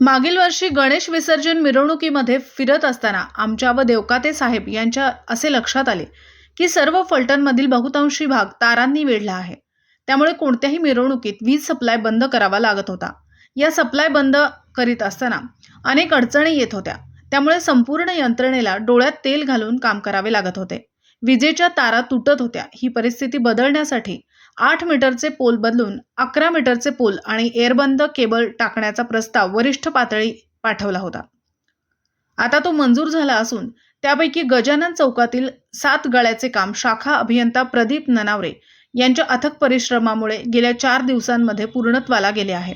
मागील वर्षी गणेश विसर्जन मिरवणुकीमध्ये फिरत असताना आमच्या व देवकाते साहेब यांच्या असे लक्षात आले की सर्व फलटणमधील बहुतांशी भाग तारांनी वेढला आहे. त्यामुळे कोणत्याही मिरवणुकीत वीज सप्लाय बंद करावा लागत होता. या सप्लाय बंद करीत असताना अनेक अडचणी येत होत्या. त्यामुळे संपूर्ण यंत्रणेला डोळ्यात तेल घालून काम करावे लागत होते. विजेच्या तारा तुटत होत्या. ही परिस्थिती बदलण्यासाठी आठ मीटरचे पोल बदलून अकरा मीटरचे पोल आणि एअरबंद केबल टाकण्याचा प्रस्ताव वरिष्ठ पातळी पाठवला होता. आता तो मंजूर झाला असून त्यापैकी गजानन चौकातील सात गळ्याचे काम शाखा अभियंता प्रदीप ननावरे यांच्या अथक परिश्रमामुळे गेल्या चार दिवसांमध्ये पूर्णत्वाला गेले आहे.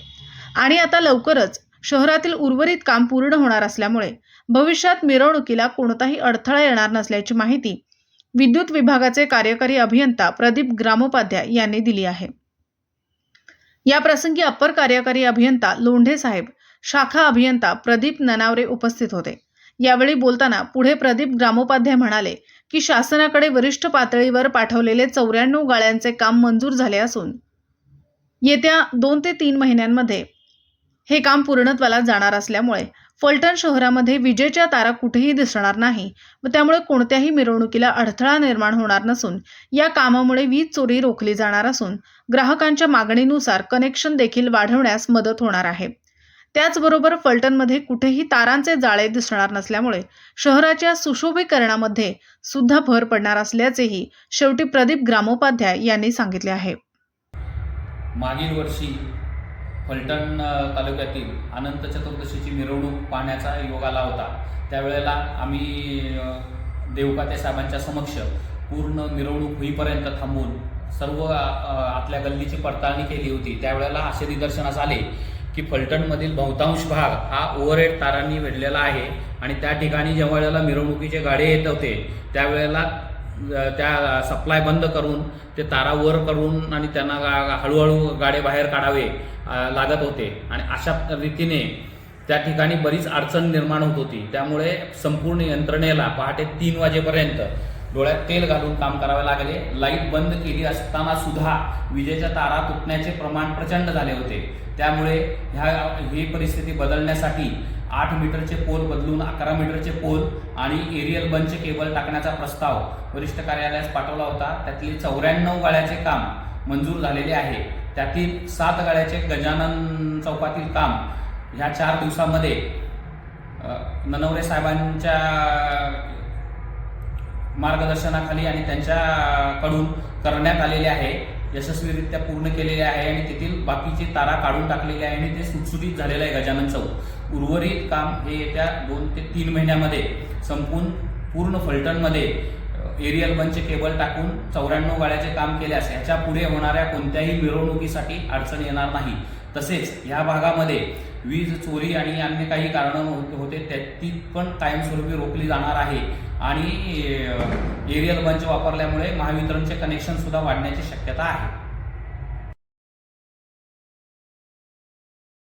आणि आता लवकरच शहरातील उर्वरित काम पूर्ण होणार असल्यामुळे भविष्यात मिरवणुकीला कोणताही अडथळा येणार नसल्याची माहिती विद्युत विभागाचे कार्यकारी अभियंता प्रदीप ग्रामोपाध्याय यांनी दिली आहे. या प्रसंगी अप्पर कार्यकारी अभियंता लोंढे साहेब शाखा अभियंता प्रदीप ननावरे उपस्थित होते. यावेळी बोलताना पुढे प्रदीप ग्रामोपाध्याय म्हणाले की शासनाकडे वरिष्ठ पातळीवर पाठवलेले चौऱ्याण्णव गाळ्यांचे काम मंजूर झाले असून येत्या दोन ते तीन महिन्यांमध्ये हे काम पूर्णत्वाला जाणार असल्यामुळे फलटण शहरामध्ये विजेच्या तारा कुठेही दिसणार नाही व त्यामुळे कोणत्याही मिरवणुकीला अडथळा निर्माण होणार नसून या कामामुळे वीज चोरी रोखली जाणार असून ग्राहकांच्या मागणीनुसार कनेक्शन देखील वाढवण्यास मदत होणार आहे. त्याचबरोबर फलटणमध्ये कुठेही तारांचे जाळे दिसणार नसल्यामुळे शहराच्या सुशोभीकरणामध्ये सुद्धा भर पडणार असल्याचेही शेवटी प्रदीप ग्रामोपाध्याय यांनी सांगितले आहे. मागील वर्षी फलटण तालुक्यातील अनंत चतुर्दशीची मिरवणूक पाहण्याचा योग आला होता. त्यावेळेला आम्ही देवकाते साहेबांच्या समक्ष पूर्ण मिरवणूक होईपर्यंत थांबून सर्व आपल्या आतल्या गल्लीची पडताळणी केली होती. त्यावेळेला असे निदर्शनास आले की फलटणमधील बहुतांश भाग हा ओव्हरहेड तारांनी वेढलेला आहे आणि त्या ठिकाणी ज्या वेळेला मिरवणुकीचे गाडे येत होते त्यावेळेला त्या सप्लाय बंद करून ते तारा वर करून आणि त्यांना हळूहळू गाडे बाहेर काढावे लागत होते. आणि अशा रीतीने त्या ठिकाणी बरीच अडचण निर्माण होत होती. त्यामुळे संपूर्ण यंत्रणेला पहाटे तीन वाजेपर्यंत डोळ्यात तेल घालून काम करावे लागले. लाइट बंद केली असताना सुद्धा विजेच्या तारा तुटण्याचे प्रमाण प्रचंड झाले होते. त्यामुळे ह्या ही परिस्थिती बदलण्यासाठी आठ मीटरचे पोल बदलून अकरा मीटरचे पोल आणि एरियल बंच केबल टाकण्याचा प्रस्ताव वरिष्ठ कार्यालयास पाठवला होता. त्यातले चौऱ्याण्णव गाळ्याचे काम मंजूर झालेले आहे. त्यातील सात गाळ्याचे गजानन चौकातील काम ह्या चार दिवसामध्ये ननवरे साहेबांच्या मार्गदर्शनाखाली आणि त्यांच्याकडून करण्यात आलेले आहे. यशस्वीरित्या पूर्ण केलेले आहे आणि तेथील बाकीचे तारा काढून टाकलेले आहे आणि ते सुटसुटीत झालेलं आहे गजानन चौक. उर्वरित काम हे येत्या दोन ते तीन महिन्यामध्ये संपून पूर्ण फलटणमध्ये एरियल बनचे केबल टाकून चौऱ्याण्णव गाड्याचे काम केल्यास ह्याच्या पुढे होणाऱ्या कोणत्याही मिरवणुकीसाठी अडचण येणार नाही. तसेच ह्या भागामध्ये वीज चोरी आणि अन्य काही कारणं होते त्या ती पण कायमस्वरूपी रोखली जाणार आहे. आणि एरियल बंच वापरल्यामुळे महावितरणचे कनेक्शनसुद्धा वाढण्याची शक्यता आहे.